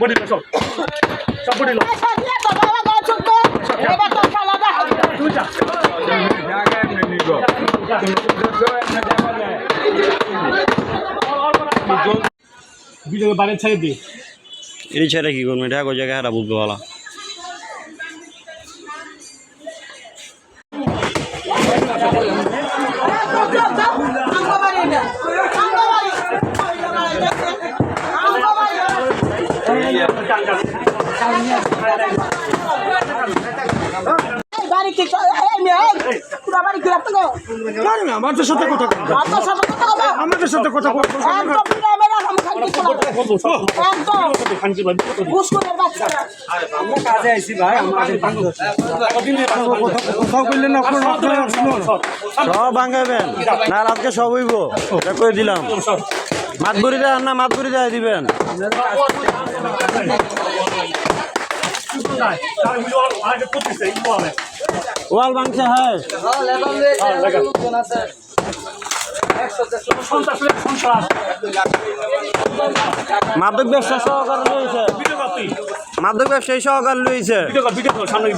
বডিটা সব সব বডি ভিডিও বাইরে ছেড়ে দে। এর ছেড়ে কি করব? এটা জায়গায় হারা বুঝব ভালো। বাড়ি কি এই মেয়ে এই পুরা পারে না আমাদের সাথে কথা সাথে আমাদের সাথে একদম বিনা আমি না আপনার সব ভাঙাবেন। না আজকে সব হইব। এটা করে দিলাম। মাত বুড়ি দেয় না মাত বুড়ি দেয় দিবেন। ওয়াল ভাঙছে হ্যাঁ। মাদক ব্যবসা সহকার লইছে মাদক ব্যবসায়ী সহকার লইছে সামনে